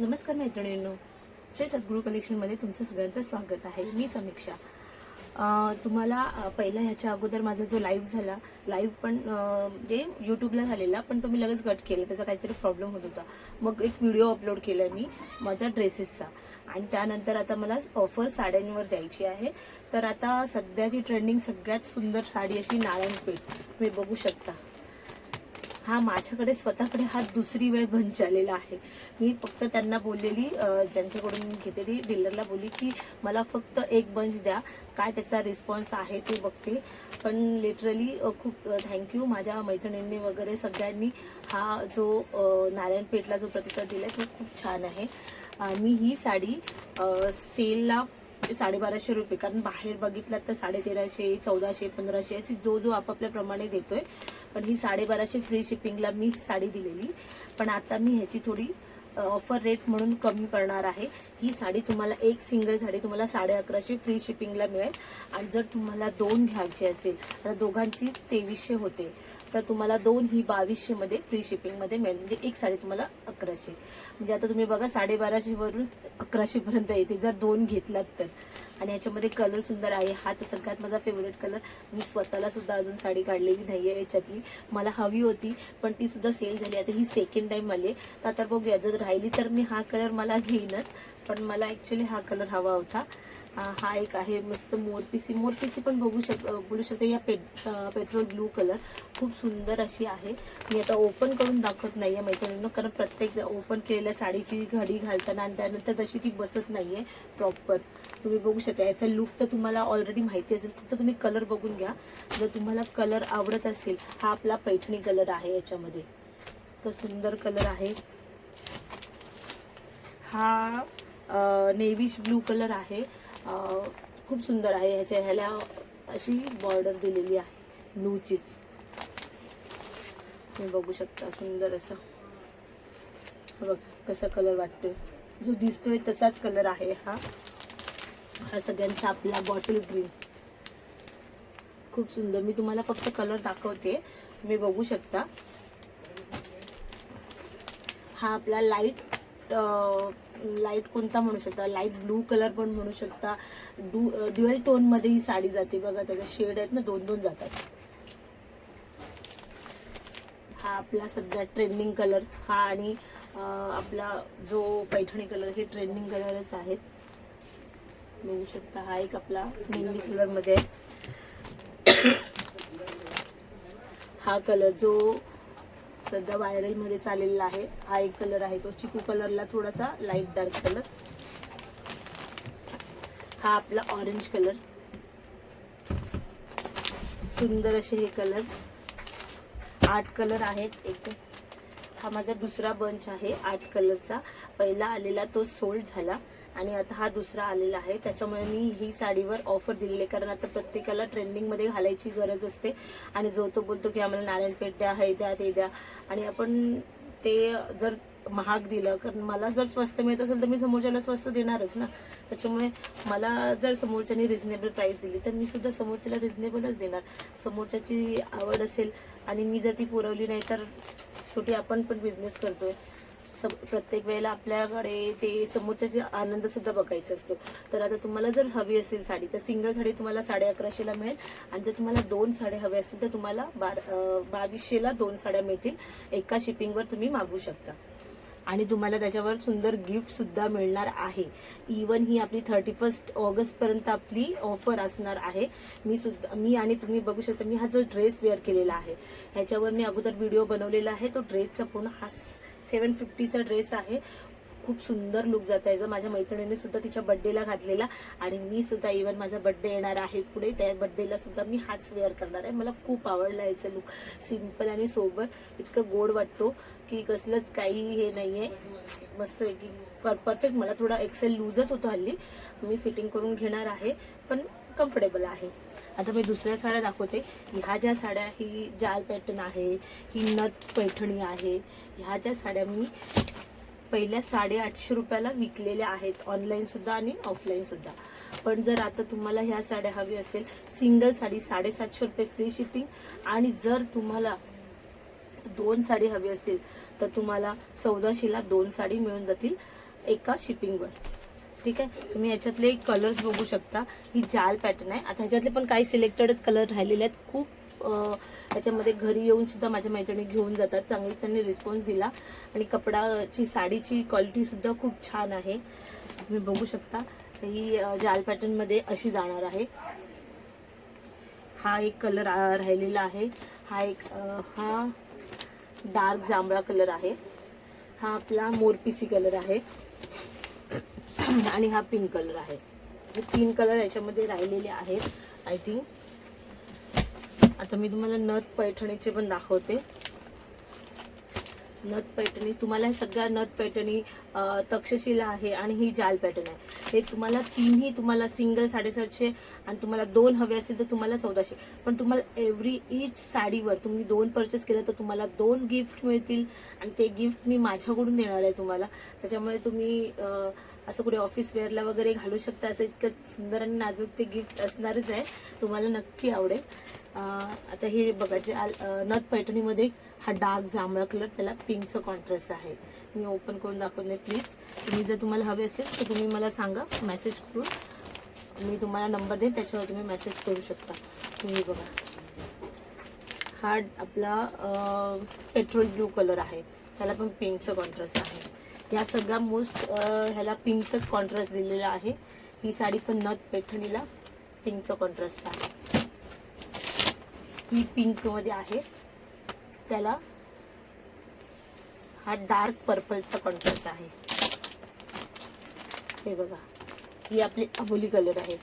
नमस्कार मैत्रिणींनो. श्री सद्गुरू कलेक्शनमध्ये तुमचं सगळ्यांचं स्वागत आहे. मी समीक्षा. तुम्हाला पहिला ह्याच्या अगोदर माझा जो लाईव्ह झाला लाईव्ह पण जे म्हणजे यूट्यूबला झालेला पण तो मी लगेच कट केला. त्याचा काहीतरी प्रॉब्लेम होत होता. मग एक व्हिडिओ अपलोड केला मी माझा ड्रेसेसचा आणि त्यानंतर आता मला ऑफर साड्यांवर द्यायची आहे. तर आता सध्याची ट्रेंडिंग सगळ्यात सुंदर साडी अशी नारायणपेठ तुम्ही बघू शकता. हा माझ्याकडे स्वतःकडे हा दुसरी वेळ बंच आलेला आहे. मी फक्त त्यांना बोललेली ज्यांच्याकडून मी घेते ती डीलरला बोलली की मला फक्त एक बंच द्या काय त्याचा रिस्पॉन्स आहे ते बघते. पण लिटरली खूप थँक्यू माझ्या मैत्रिणींनी वगैरे सगळ्यांनी हा जो नारायणपेठला जो प्रतिसाद दिला आहे तो खूप छान आहे. मी ही साडी सेलला बाराशे साडेबाराशे रुपये. कारण बाहेर बघितलं तर साडे तेराशे चौदाशे पंधराशे अशी जो जो आपापल्याप्रमाणे देतोय. पण ही साडेबाराशे फ्री शिपिंगला मी साडी दिलेली. पण आता मी ह्याची थोडी ऑफर रेट म्हणून कमी करणार आहे. ही साडी तुम्हाला एक सिंगल साडी तुम्हाला साडे अकराशे फ्री शिपिंगला मिळेल. आणि जर तुम्हाला दोन घ्यायचे असतील तर दोघांची तेवीसशे होते. तर तुम्हाला दोन ही बावीसशेमध्ये फ्री शिपिंगमध्ये मिळेल. म्हणजे एक साडी तुम्हाला अकराशे. म्हणजे आता तुम्ही बघा साडेबाराशेवरून अकराशेपर्यंत येते जर दोन घेतलात तर. आणि ह्याच्यामध्ये कलर सुंदर आहे. हा तर सगळ्यात माझा फेवरेट कलर मी स्वतःला सुद्धा अजून साडी काढलेली नाही आहे याच्यातली. मला हवी होती पण ती सुद्धा सेल झाली. आता ही सेकंड टाईम आली तर आता बघूया जर राहिली तर मी हा कलर मला घेईनच. पण मला ॲक्च्युली हा कलर हवा होता. हा एक आहे मस्त मोरपिसी. मोरपिसी पण बघू शक बोलू शकते या पेट पेट्रोल ब्लू कलर. खूप सुंदर अशी आहे. मी आता ओपन करून दाखवत नाही आहे मैत्रिणींना कारण प्रत्येक ओपन केलेल्या साडीची घडी घालताना आणि त्यानंतर तशी ती बसत नाही आहे प्रॉपर तुम्ही बघू शकता याचा लुक तर तुम्हाला ऑलरेडी माहिती असेल. फक्त तुम्ही कलर बघून घ्या. जर तुम्हाला कलर आवडत असेल हा आपला पैठणी कलर आहे याच्यामध्ये. तर सुंदर कलर आहे. हा नेव्हिश ब्लू कलर आहे. खूप सुंदर आहे. ह्याच्या ह्याला अशी बॉर्डर दिलेली आहे. ब्लूचीच तुम्ही बघू शकता सुंदर असं. बघ कसा कलर वाटतोय. जो दिसतोय तसाच कलर आहे हा. हा सगळ्यांचा आपला बॉटल ग्रीन खूप सुंदर. मी तुम्हाला फक्त कलर दाखवते. तुम्ही बघू शकता. हा आपला लाइट लाइट कोणता म्हणू शकता? लाइट ब्लू कलर पण म्हणू शकता. डू ड्युएल टोनमध्ये ही साडी जाते बघा त्याचा शेड आहेत ना दोन दोन जातात. हा आपला सध्या ट्रेंडिंग कलर हा आणि आपला जो पैठणी कलर हे ट्रेंडिंग कलरच आहेत बघू शकता हा एक आपला मेहंदी कलरमध्ये आहे. हा कलर जो सध्या व्हायरलमध्ये चाललेला आहे. हा एक कलर आहे तो चिकू कलरला थोडासा लाइट डार्क कलर हा आपला ऑरेंज कलर सुंदर असे हे कलर आठ कलर आहेत एक. हा माझा दुसरा बंच आहे आठ कलरचा पहिला आलेला तो सोल्ड झाला. आणि आता हा दुसरा आलेला आहे. त्याच्यामुळे मी ही साडीवर ऑफर दिलेली आहे. कारण आता प्रत्येकाला ट्रेंडिंगमध्ये घालायची गरज असते. आणि जो तो बोलतो की आम्हाला नारायणपेठ द्या हे द्या ते द्या. आणि आपण ते जर महाग दिलं कारण मला जर स्वस्त मिळत असेल तर मी समोरच्याला स्वस्त देणारच ना. त्याच्यामुळे मला जर समोरच्याने रिझनेबल प्राईस दिली तर मी सुद्धा समोरच्याला रिझनेबलच देणार. समोरच्याची आवड असेल आणि मी जर ती पुरवली नाही तर शेवटी आपण पण बिझनेस करतोय. सब प्रत्येक वेळेला आपल्याकडे ते समोरच्या आनंद सुद्धा बघायचा असतो. तर आता तुम्हाला जर हवी असेल साडी तर सिंगल साडी तुम्हाला साडे अकराशेला मिळेल आणि जर तुम्हाला दोन साड्या हव्या असतील तर तुम्हाला बार बावीसशेला दोन साड्या मिळतील. एका शिपिंगवर तुम्ही मागू शकता. आणि तुम्हाला त्याच्यावर सुंदर गिफ्ट सुद्धा मिळणार आहे. इवन ही आपली थर्टी फर्स्ट ऑगस्ट पर्यंत आपली ऑफर असणार आहे. मी सुद्धा मी आणि तुम्ही बघू शकता मी हा जो ड्रेस वेअर केलेला आहे ह्याच्यावर मी अगोदर व्हिडिओ बनवलेला आहे. तो ड्रेसचा पूर्ण हा सेवन फिफ्टीचा ड्रेस आहे. खूप सुंदर लुक जात आहे. माझ्या मैत्रिणीने सुद्धा तिच्या बड्डेला घातलेला आणि मी सुद्धा इवन माझा बड्डे येणार आहे पुढे. त्या बड्डेला सुद्धा मी हाच वेअर करणार आहे. मला खूप आवडला याचं लुक सिंपल आणि सोबर इतकं गोड वाटतो की कसलंच काही हे नाही आहे मस्त की परफेक्ट मला थोडा एक्सेल लूजच होतो हल्ली. मी फिटिंग करून घेणार आहे. पण कम्फर्टेबल आहे. आता मी दुसऱ्या साड्या दाखवते. ह्या ज्या साड्या ही जाल पॅटर्न आहे ही नथ पैठणी आहे ह्या ज्या साड्या मी पहिल्या साडेआठशे रुपयाला विकलेल्या आहेत ऑनलाईनसुद्धा आणि ऑफलाईनसुद्धा पण जर आता तुम्हाला ह्या साड्या हवी असेल सिंगल साडी साडेसातशे रुपये फ्री शिपिंग आणि जर तुम्हाला दोन साडी हवी असतील तर तुम्हाला चौदाशेला दोन साडी मिळून जातील एका शिपिंगवर ठीक आहे? तुम्ही याच्यातले कलर्स बघू शकता. ही जाल पॅटर्न आहे. आता ह्याच्यातले पण काही सिलेक्टेडच कलर राहिलेले आहेत. खूप त्याच्यामध्ये याच्यामध्ये घरी येऊन सुद्धा माझ्या मैत्रिणी घेऊन जातात. चांगली त्यांनी रिस्पॉन्स दिला. आणि कपडाची साडीची क्वालिटी सुद्धा खूप छान आहे. तुम्ही बघू शकता. ही जाल पॅटर्नमध्ये अशी जाणार आहे. हा एक कलर राहिलेला आहे. हा एक हा डार्क जांभळा कलर आहे. हा आपला मोरपिसी कलर आहे. आणि हा पिंक कलर आहे. हे तीन कलर याच्यामध्ये राहिलेले आहेत. आय थिंक आता मी तुम्हाला नथ पैठणीचे पण दाखवते. नथ पैठणी तुम्हाला सगळ्या नथ पैठणी तक्षशिला आहे आणि ही जाल पॅटर्न आहे. हे तुम्हाला तीनही तुम्हाला सिंगल साडेसातशे आणि तुम्हाला दोन हवे असेल तर तुम्हाला चौदाशे. पण तुम्हाला एव्हरी इच साडीवर तुम्ही दोन परचेस केलं तर तुम्हाला दोन गिफ्ट मिळतील आणि ते गिफ्ट मी माझ्याकडून देणार आहे तुम्हाला. त्याच्यामुळे तुम्ही असं कुठे ऑफिस वेअरला वगैरे घालू शकता असं इतकं सुंदर आणि नाजूक ते गिफ्ट असणारच आहे. तुम्हाला नक्की आवडेल. आता हे बघा जे आल- नथ पैठणीमध्ये हा डार्क जांभळा कलर त्याला पिंकचं कॉन्ट्रास्ट आहे. मी ओपन करून दाखवत नाही प्लीज तुम्ही जर तुम्हाला हवे असेल तर तुम्ही मला सांगा मेसेज करून. मी तुम्हाला नंबर देईन त्याच्यावर तुम्ही मेसेज करू शकता. तुम्ही बघा. हा आपला पेट्रोल ब्लू कलर आहे. त्याला पण पिंकचं कॉन्ट्रास्ट आहे. या सगळ्या मोस्ट ह्याला पिंकचं कॉन्ट्रास्ट दिलेला आहे. ही साडी पण नथ पैठणीला पिंकचं कॉन्ट्रास्ट आहे. ही पिंकमध्ये आहे. त्याला हा डार्क पर्पलचा कॉन्ट्रास्ट आहे. हे बघा. ही आपली अबोली कलर आहे.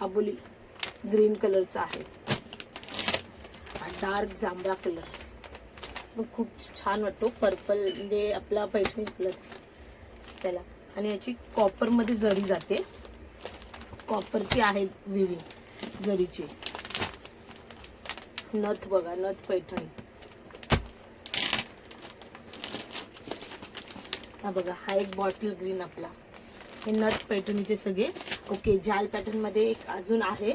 अबोली ग्रीन कलरचा आहे. हा डार्क जांभळा कलर मग खूप छान वाटतो. पर्पल म्हणजे आपला पैठणी कलर त्याला आणि याची कॉपरमध्ये जरी जाते कॉपरची आहे विविंग जरीची. नथ बघा नथ पैठणी. हा बघा हा एक बॉटल ग्रीन आपला. हे नथ पैठणीचे सगळे. ओके जाल पॅटर्नमध्ये एक अजून आहे.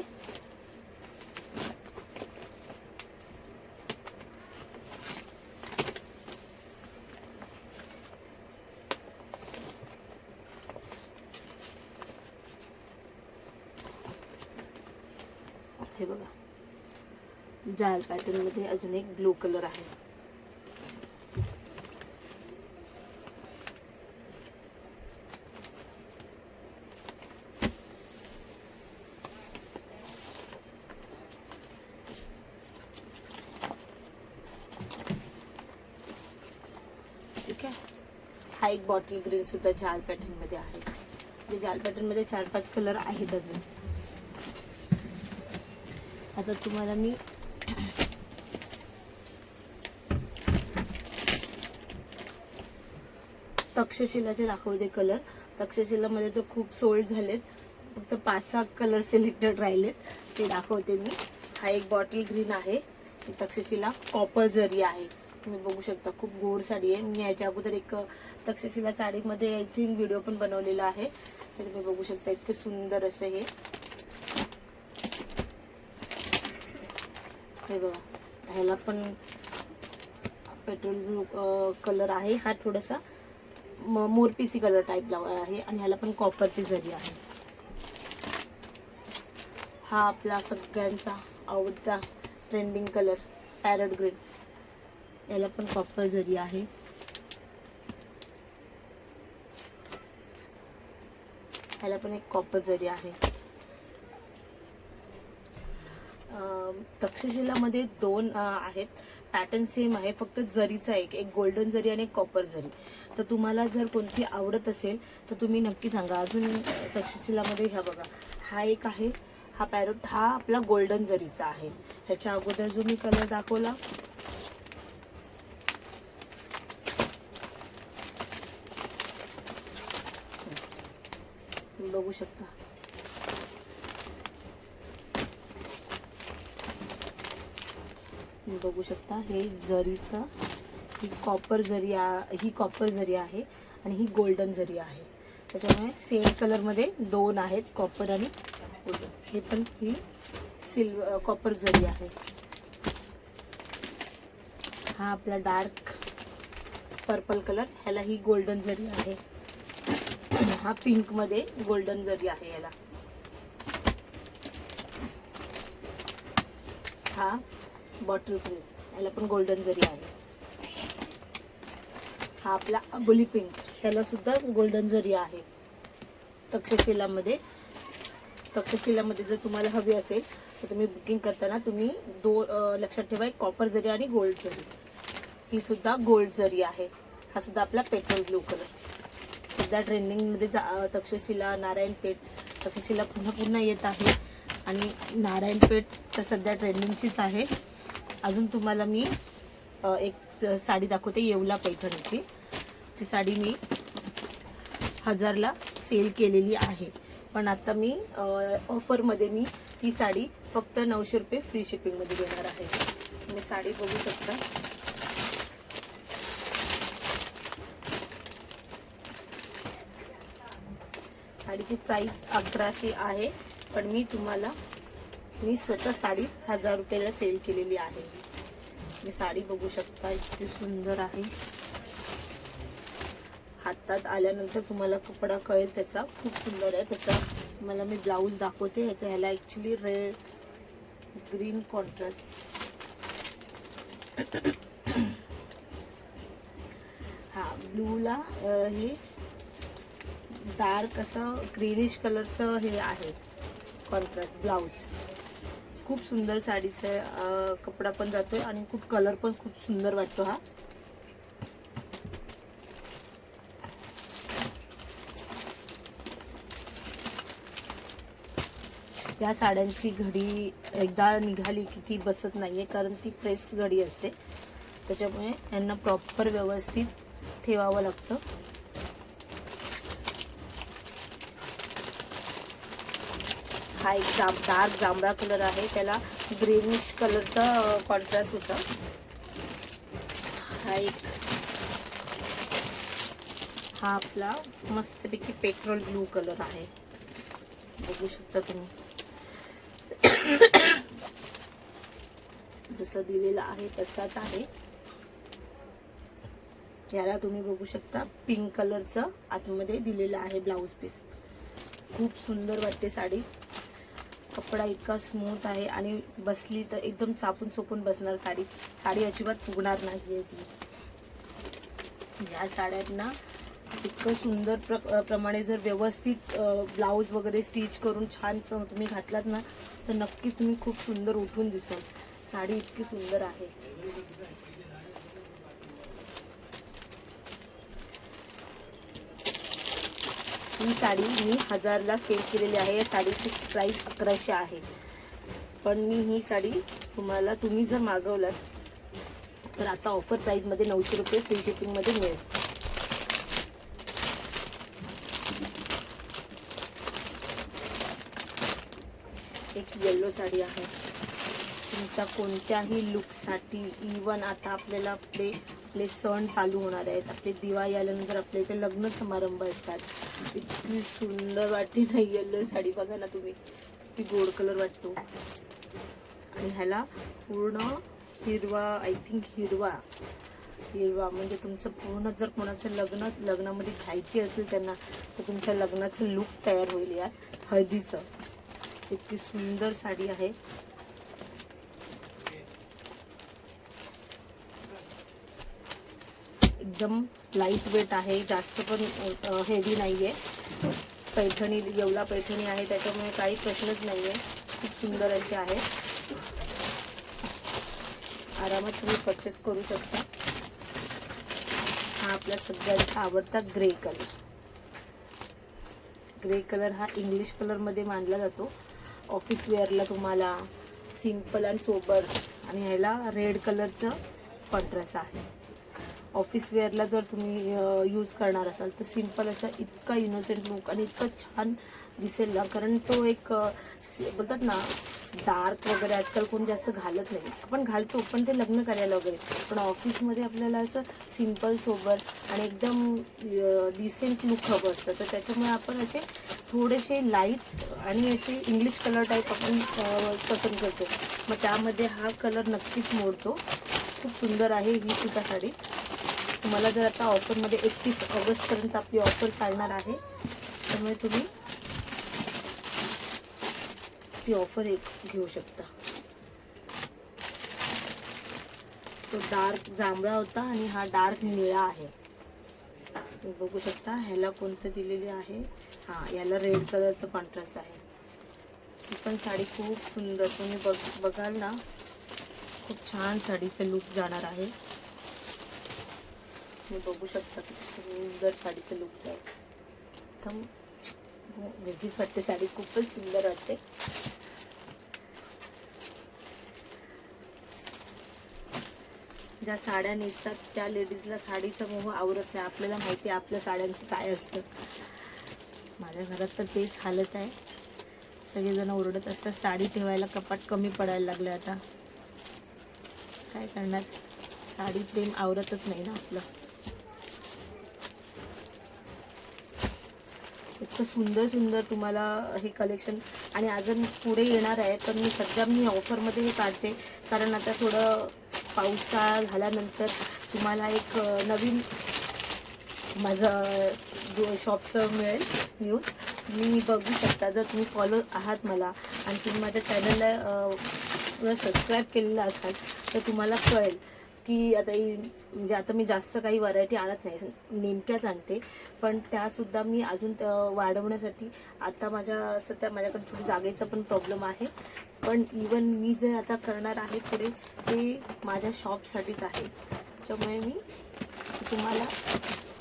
जाल पॅटर्न मध्ये अजून एक ब्लू कलर आहे. ठीक हा एक बॉटल ग्रीन सुद्धा जाल पॅटर्न मध्ये म्हणजे जाल पॅटर्न मध्ये चार पाच कलर आहेत अजून. आता तुम्हाला मी तक्षशिलाचे दाखवते कलर तक्षशिलामध्ये तर खूप सोल्ड झालेत. फक्त पाच सहा कलर सिलेक्टेड राहिलेत. ते दाखवते मी. हा एक बॉटल ग्रीन आहे. तक्षशिला कॉपर जरी आहे. तुम्ही बघू शकता खूप गोड साडी आहे. मी याच्या अगोदर एक तक्षशिला साडीमध्ये आय थिंक व्हिडिओ पण बनवलेला आहे. तर तुम्ही बघू शकता इतकं सुंदर असं हे. हे बघा. ह्याला पण पेट्रोल ब्लू कलर आहे. हा थोडासा म- मोरपिसी कलर लावा आहे आणि ह्याला पण कॉपरची जरी आहे. हा आपला सगळ्यांचा आवडता ट्रेंडिंग कलर पॅरट ग्रीन याला पण कॉपर जरी आहे. ह्याला पण एक कॉपर जरी आहे. तक्षशिलामध्ये दोन आहेत. पॅटर्न सेम आहे फक्त जरीचा एक एक गोल्डन जरी आणि एक कॉपर जरी. तर तुम्हाला जर कोणती आवडत असेल तर तुम्ही नक्की सांगा. अजून तक्षशिलामध्ये ह्या बघा. हा एक आहे. हा पॅरोट हा आपला गोल्डन जरीचा आहे. ह्याच्या अगोदर जो मी कलर दाखवला बघू शकता. तुम्ही बघू शकता हे जरीचं ही कॉपर जरी ही कॉपर जरी आहे आणि ही गोल्डन जरी आहे. त्याच्यामुळे सेम कलरमध्ये दोन आहेत कॉपर आणि गोल्डन हे पण ही सिल्व कॉपर जरी आहे. हा आपला डार्क पर्पल कलर ह्याला ही गोल्डन जरी आहे. हा पिंकमध्ये गोल्डन जरी आहे याला. हा बॉटल ग्रीन याला पण गोल्डन जरी आहे. हा आपला अबोली पिंक त्याला सुद्धा गोल्डन जरी आहे. तक्षशिलामध्ये. तक्षशिलामध्ये जर तुम्हाला हवी असेल तर तुम्ही बुकिंग करताना तुम्ही दो लक्षात ठेवा एक कॉपर जरी आणि गोल्ड जरी. ही सुद्धा गोल्ड जरी आहे. हा सुद्धा आपला पेट्रोल ब्लू कलर सध्या ट्रेंडिंगमध्ये जा तक्षशिला तक्षशिला नारायणपेठ तक्षशिला पुन्हा पुन्हा येत आहे. आणि नारायणपेठ तर सध्या ट्रेंडिंगचीच आहे. अजून तुम्हाला मी एक साडी दाखवते येवला पैठणीची. ती साडी मी हजारला सेल केलेली आहे. पण आता मी ऑफरमध्ये मी ही साडी फक्त नऊशे रुपये फ्री शिपिंगमध्ये देणार आहे. तुम्ही साडी बघू शकता. साडीची प्राईस अकराशे आहे पण मी तुम्हाला मी स्वतः साडी हजार रुपयाला सेल केलेली आहे. मी साडी बघू शकता इतकी सुंदर आहे. हातात आल्यानंतर तुम्हाला कपडा कळेल त्याचा. खूप सुंदर आहे. त्याचा तुम्हाला मी ब्लाऊज दाखवते. ह्याचा ह्याला ॲक्च्युली रेड ग्रीन कॉन्ट्रास्ट हा ब्लूला हे डार्क असं ग्रीनिश कलरचं हे आहे. कॉन्ट्रास्ट ब्लाऊज खूप सुंदर साडीचं आहे कपडा पण जातोय आणि खूप कलर पण खूप सुंदर वाटतो हा. या साड्यांची घडी एकदा निघाली की ती बसत नाहीये कारण ती प्रेस घडी असते. त्याच्यामुळे यांना प्रॉपर व्यवस्थित ठेवावं लागतं. हा एक जाम डार्क जांभळा कलर आहे. त्याला ग्रीनिश कलरचा कॉन्ट्रास्ट होता. हा एक हा आपला मस्तपैकी पेट्रोल ब्लू कलर आहे. बघू शकता तुम्ही. जसं दिलेलं आहे तसाच आहे. याला तुम्ही बघू शकता पिंक कलरचं आतमध्ये दिलेलं आहे ब्लाऊज पीस खूप सुंदर वाटते साडी. कपडा इतका स्मूथ आहे आणि बसली तर एकदम चापून चोपून बसणार साडी. साडी अजिबात फुगणार नाही आहे ती. या साड्यांना इतकं सुंदर प्र प्रमाणे जर व्यवस्थित ब्लाऊज वगैरे स्टिच करून छान तुम्ही घातलात ना तर नक्कीच तुम्ही खूप सुंदर उठून दिसाल. साडी इतकी सुंदर आहे. ही साडी मी हजारला सेल केलेली आहे. या साडीची प्राईस अकराशे आहे. पण मी ही साडी तुम्हाला तुम्ही जर मागवलात तर आता ऑफर प्राईजमध्ये नऊशे रुपये फ्री शिपिंगमध्ये मिळेल. एक येल्लो साडी आहे. तुमचा कोणत्याही लुकसाठी इवन आता आपल्याला आपले आपले सण चालू होणार आहेत. आपले दिवाळी आल्यानंतर आपल्या इथे लग्न समारंभ असतात. इतकी सुंदर वाटते ना येल्लो साडी. बघा ना तुम्ही. ती गोड कलर वाटतो. आणि ह्याला पूर्ण हिरवा आय थिंक हिरवा. हिरवा म्हणजे तुमचं पूर्ण जर कोणाचं लग्न लग्नामध्ये घ्यायची असेल त्यांना तर तुमच्या लग्नाचं लुक तयार होईल यात. हळदीचं. इतकी सुंदर साडी आहे. एकदम लाइट वेट आहे जास्त पण हेवी नाही आहे पैठणी येवला पैठणी आहे त्याच्यामुळे काही प्रश्नच नाही आहे खूप सुंदर अशी आहे. आरामात तुम्ही परचेस करू शकता. हा आपला सगळ्यांचा आवडता ग्रे कलर ग्रे कलर हा इंग्लिश कलरमध्ये मानला जातो. ऑफिस वेअरला तुम्हाला सिंपल आणि सोबर आणि ह्याला रेड कलरचं कॉन्ट्रास्ट आहे. ऑफिस वेअरला जर तुम्ही यूज करणार असाल तर सिंपल असा इतका इनोसेंट लुक आणि इतकं छान दिसेल ना. कारण तो एक बोलतात ना डार्क वगैरे आजकाल कोण जास्त घालत नाही. आपण घालतो पण ते लग्न करायला वगैरे. पण ऑफिसमध्ये आपल्याला असं सिंपल सोबर आणि एकदम डिसेंट लुक हवं असतं. तर त्याच्यामुळे आपण असे थोडेसे लाइट आणि असे इंग्लिश कलर टाईप आपण पसंत करतो. मग त्यामध्ये हा कलर नक्कीच मोडतो. खूप सुंदर आहे ही सुद्धा साडी. तुम्हाला जर आता ऑफरमध्ये एकतीस ऑगस्टपर्यंत आपली ऑफर चालणार आहे त्यामुळे तुम्ही ती ऑफर एक घेऊ शकता. तो डार्क जांभळा होता आणि हा डार्क निळा आहे. तुम्ही बघू शकता ह्याला कोणतं दिलेली आहे? हा याला रेड कलरचं कॉन्ट्रास्ट आहे. ही पण साडी खूप सुंदर. तुम्ही बघ बघाल ना खूप छान साडीचं लुक जाणार आहे. तुम्ही बघू शकता किती सुंदर साडीचं लुक आहे. एकदम वेगळीच वाटते साडी खूपच सुंदर वाटते. ज्या साड्या नेसतात त्या लेडीजला साडीचा मोह आवरत नाही. आपल्याला माहिती आहे आपल्या साड्यांचं काय असतं. माझ्या घरात तर तेच हालत आहे. सगळेजण ओरडत असतात साडी ठेवायला कपाट कमी पडायला लागले आता. काय करणार? साडी प्रेम आवरतच नाही ना आपलं. इतकं सुंदर सुंदर तुम्हाला हे कलेक्शन आणि अजून पुढे येणार आहे पण मी सध्या मी ऑफरमध्ये हे काढते. कारण आता थोडं पावसाळा झाल्यानंतर तुम्हाला एक नवीन माझं जो शॉपचं मिळेल न्यूज मी बघू शकता जर तुम्ही फॉलो आहात मला आणि तुम्ही माझ्या चॅनलला सबस्क्राईब केलेलं असाल तर तुम्हाला कळेल. की आता ही म्हणजे आता मी जास्त काही व्हरायटी आणत नाही. नेमक्याच आणते पण त्यासुद्धा मी अजून वाढवण्यासाठी आता माझ्या सध्या माझ्याकडे थोडी जागेचा पण प्रॉब्लेम आहे. पण इवन मी जे आता करणार आहे पुढे ते माझ्या शॉपसाठीच आहे. त्याच्यामुळे मी तुम्हाला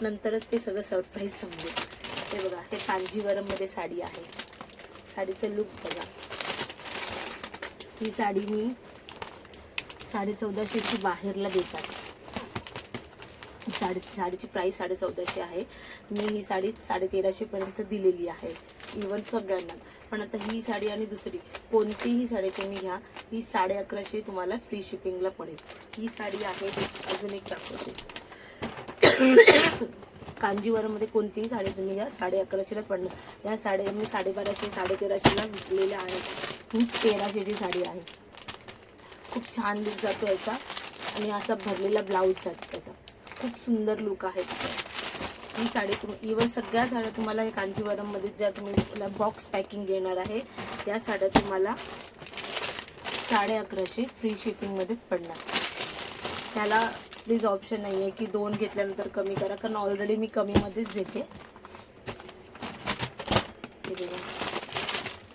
नंतरच ते सगळं सरप्राईज समजेल. हे बघा हे कांजीवरममध्ये साडी आहे. साडीचं लुक बघा. ही साडी मी साडे चौदाशेची बाहेरला देतात. साडी साडीची प्राईस साडे चौदाशे आहे. मी ही साडी साडे तेराशेपर्यंत दिलेली आहे. इवन सगळ्यांना. पण आता ही साडी आणि दुसरी कोणतीही साडी तुम्ही घ्या ही साडे अकराशे तुम्हाला फ्री शिपिंगला पडेल. ही साडी आहे अजून एक दाखवते. कांजीवरममध्ये कोणतीही साडी तुम्ही घ्या साडे अकराशेला पडणार. या साडी मी साडेबाराशे साडे तेराशेला विकलेल्या आहेत. ही तेराशेची साडी आहे. खूप छान लुक जातो याचा. आणि असा भरलेला ब्लाऊज जातो त्याचा. खूप सुंदर लुक आहे ही साडी तुम्ही इवन सगळ्या साड्या तुम्हाला हे कांजीवरममध्ये ज्या तुम्ही बॉक्स पॅकिंग घेणार आहे त्या साड्या तुम्हाला साडे अकराशे फ्री शिपिंगमध्येच पडणार. त्याला प्लीज ऑप्शन नाही आहे की दोन घेतल्यानंतर कमी करा कारण ऑलरेडी मी कमीमध्येच देते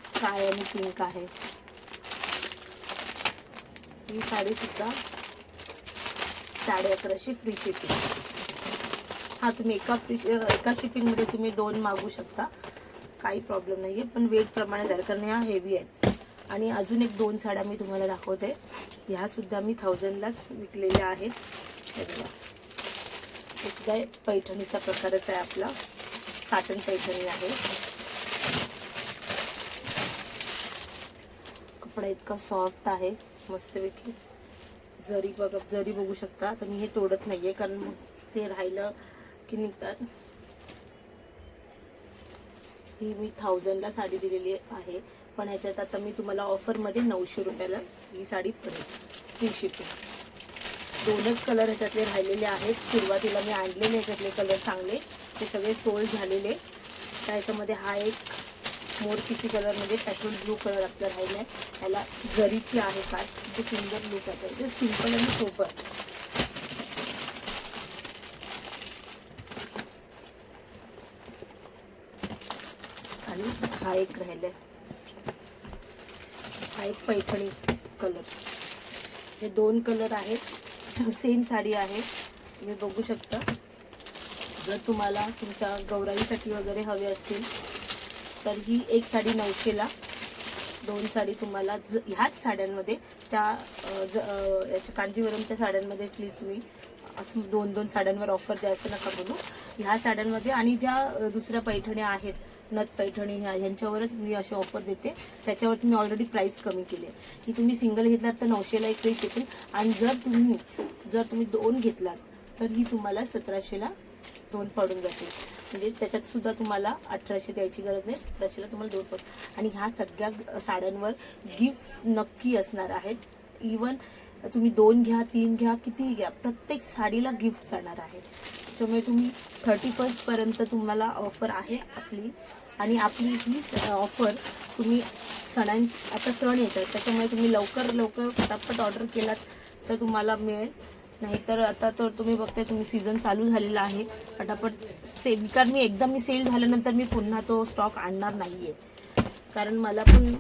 स्काय आणि पिंक आहे. ही साडीसुद्धा साडे अकराशे फ्री शिपिंग हा तुम्ही एका फ्री एका शिपिंगमध्ये तुम्ही दोन मागू शकता. काही प्रॉब्लेम नाही आहे पण वेट प्रमाणे जाईल कारण ह्या हेवी आहेत आणि अजून एक दोन साड्या मी तुम्हाला दाखवते. ह्यासुद्धा मी थाउजंडलाच विकलेल्या आहेत. हे बघा. एकदा पैठणीचा प्रकारच आहे आपला. साटण पैठणी आहे. कपडा इतका सॉफ्ट आहे. मस्तपैकी जरी बघ जरी बघू शकता तर मी हे तोडत नाही आहे कारण मग ते राहिलं की निघतात. ही मी थाउजंडला साडी दिलेली आहे. पण ह्याच्यात आता मी तुम्हाला ऑफरमध्ये नऊशे रुपयाला ही साडी पडेल. फ्री शिपिंग दोनच कलर ह्याच्यातले राहिलेले आहेत. सुरुवातीला मी आणलेले ह्याच्यातले कलर चांगले. ते सगळे सोल्ड झालेले. त्याच्यामध्ये हा एक मोरपिसी कलर म्हणजे पेट्रोल ब्लू कलर आपला राहिला आहे याला जरीची आहे काय जे म्हणजे सुंदर लुक आहे ते सिंपल आणि सोपर आणि हा एक राहिलाय. हा एक पैठणी कलर हे दोन कलर आहेत. सेम साडी आहे. तुम्ही बघू शकता. जर तुम्हाला तुमच्या गौराईसाठी वगैरे हवे असतील तर ही एक साडी नऊशेला. दोन साडी तुम्हाला ज ह्याच साड्यांमध्ये त्या ज याच्या कांजीवरमच्या साड्यांमध्ये प्लीज तुम्ही असं दोन दोन साड्यांवर ऑफर द्यायचं नका बोलू. ह्या साड्यांमध्ये आणि ज्या दुसऱ्या पैठण्या आहेत नथ पैठणी ह्या ह्यांच्यावरच मी अशी ऑफर देते. त्याच्यावरती मी ऑलरेडी प्राईस कमी केली आहे. की तुम्ही सिंगल घेतलात तर नऊशेला एक फ्री शिपिंग आणि जर तुम्ही जर तुम्ही दोन घेतलात तर ही तुम्हाला सतराशेला दोन पडून जातील. म्हणजे त्याच्यात सुद्धा तुम्हाला अठराशे द्यायची गरज नाही सतराशेला तुम्हाला दोन पड आणि ह्या सगळ्या साड्यांवर गिफ्ट नक्की असणार आहेत. इवन तुम्ही दोन घ्या तीन घ्या कितीही घ्या प्रत्येक साडीला गिफ्ट जाणार आहे त्याच्यामुळे तुम्ही थर्टी फर्स्टपर्यंत तुम्हाला ऑफर आहे आपली. आणि आपली ही ऑफर तुम्ही सणां आता सण येतात त्याच्यामुळे तुम्ही लवकर लवकर पटापट ऑर्डर केलात तर तुम्हाला मिळेल. नाहीतर आता तर तुम्ही बघताय तुम्ही सीझन चालू झालेला आहे. पटापट सेल कारण मी एकदा मी सेल झाल्यानंतर मी पुन्हा तो स्टॉक आणणार नाही आहे कारण मला पण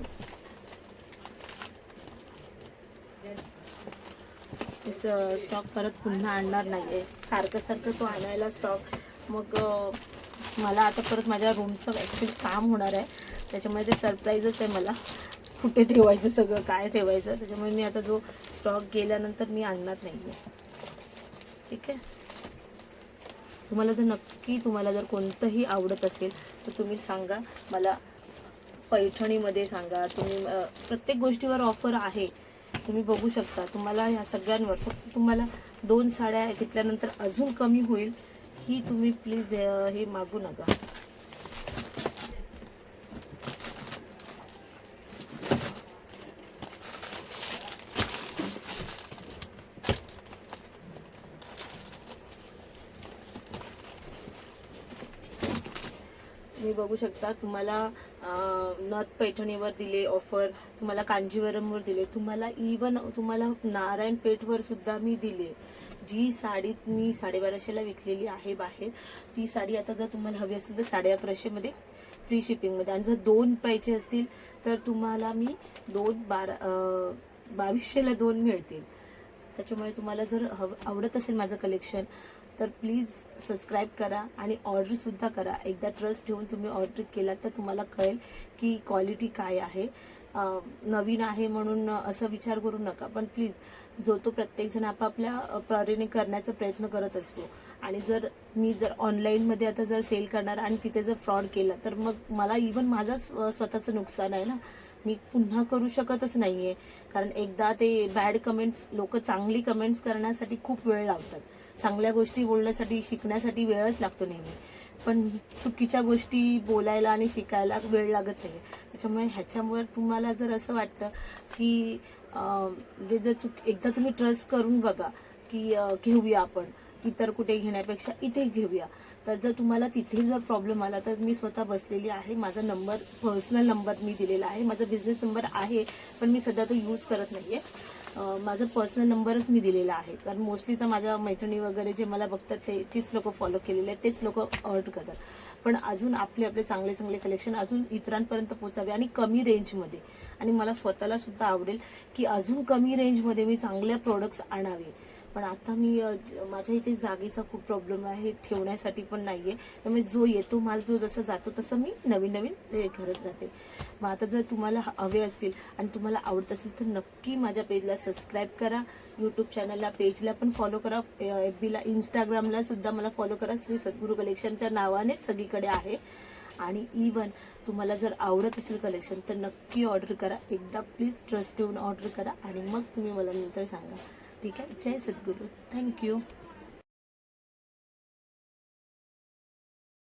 स्टॉक परत पुन्हा आणणार नाही आहे सारखं सारखं तो आणायला स्टॉक मग मला आता परत माझ्या रूमचं ॲक्च्युली काम होणार आहे. त्याच्यामुळे ते सरप्राईजच आहे मला. कुठे ठेवायचं सगळं काय ठेवायचं? त्याच्यामुळे मी आता जो स्टॉक गेल्यानंतर मी आणणार नाही आहे ठीक आहे? तुम्हाला जर नक्की तुम्हाला जर कोणतंही आवडत असेल तर तुम्ही सांगा. मला पैठणीमध्ये सांगा. तुम्ही प्रत्येक गोष्टीवर ऑफर आहे. तुम्ही बघू शकता. तुम्हाला ह्या सगळ्यांवर फक्त तुम्हाला दोन साड्या घेतल्यानंतर अजून कमी होईल ही तुम्ही प्लीज हे मागू नका. बघू शकता. तुम्हाला नथ पैठणीवर दिले ऑफर तुम्हाला कांजीवरमवर दिले तुम्हाला इवन तुम्हाला नारायण पेठवर सुद्धा मी दिले. जी साडी मी साडेबाराशेला विकलेली आहे बाहेर ती साडी आता जर तुम्हाला हवी असेल तर साडे अकराशेमध्ये फ्री शिपिंगमध्ये आणि जर दोन पाहिजे असतील तर तुम्हाला मी दोन बारा बावीसशेला दोन मिळतील. त्याच्यामुळे तुम्हाला जर हव आवडत असेल माझं कलेक्शन तर प्लीज सबस्क्राईब करा आणि ऑर्डरसुद्धा करा. एकदा ट्रस्ट ठेवून तुम्ही ऑर्डर केला तर तुम्हाला कळेल की क्वालिटी काय आहे. नवीन आहे म्हणून असं विचार करू नका. पण प्लीज जो तो प्रत्येकजण आपापल्या परीने करण्याचा प्रयत्न करत असतो आणि जर मी जर ऑनलाईनमध्ये आता जर सेल करणार आणि तिथे जर फ्रॉड केला तर मग मला इवन माझं स्वतःचं नुकसान आहे ना? मी पुन्हा करू शकतच नाही आहे कारण एकदा ते बॅड कमेंट्स लोक चांगली कमेंट्स करण्यासाठी खूप वेळ लावतात. चांगल्या गोष्टी बोलण्यासाठी शिकण्यासाठी वेळच लागतो नेहमी. पण चुकीच्या गोष्टी बोलायला आणि शिकायला वेळ लागत नाही. त्याच्यामुळे ह्याच्यावर तुम्हाला जर असं वाटतं की जे म्हणजे जर चुक एकदा तुम्ही ट्रस्ट करून बघा की घेऊया आपण. इतर कुठे घेण्यापेक्षा इथे घेऊया. तर जर तुम्हाला तिथे जर प्रॉब्लेम आला तर मी स्वतः बसलेली आहे. माझा नंबर पर्सनल नंबर मी दिलेला आहे. माझा बिझनेस नंबर आहे पण मी सध्या तो यूज करत नाही आहे माझा पर्सनल नंबरच मी दिलेला आहे. कारण मोस्टली तर माझ्या मैत्रिणी वगैरे जे मला बघतात ते तीच लोक फॉलो केलेले आहेत तेच लोक ऑर्डर करतात. पण अजून आपले आपले चांगले चांगले कलेक्शन अजून इतरांपर्यंत पोचावे आणि कमी रेंजमध्ये आणि मला स्वतःला सुद्धा आवडेल की अजून कमी रेंजमध्ये मी चांगले प्रोडक्ट्स आणावे. पण आता मी माझ्या इथे जागेचा खूप प्रॉब्लेम आहे ठेवण्यासाठी पण नाही आहे त्यामुळे जो येतो माल जो जसं जातो तसं मी नवीन नवीन हे करत राहते. मग आता जर तुम्हाला ह- हवे असतील आणि तुम्हाला आवडत असेल तर नक्की माझ्या पेजला सबस्क्राईब करा. यूट्यूब चॅनलला पेजला पण फॉलो करा. एफ बीला इंस्टाग्रामला सुद्धा मला फॉलो करा. श्री सद्गुरू कलेक्शनच्या नावानेच सगळीकडे आहे. आणि इवन तुम्हाला जर आवडत असेल कलेक्शन तर नक्की ऑर्डर करा. एकदा प्लीज ट्रस्ट ठेवून ऑर्डर करा. आणि मग तुम्ही मला नंतर सांगा. ठीक आहे जय सद्गुरू थँक्यू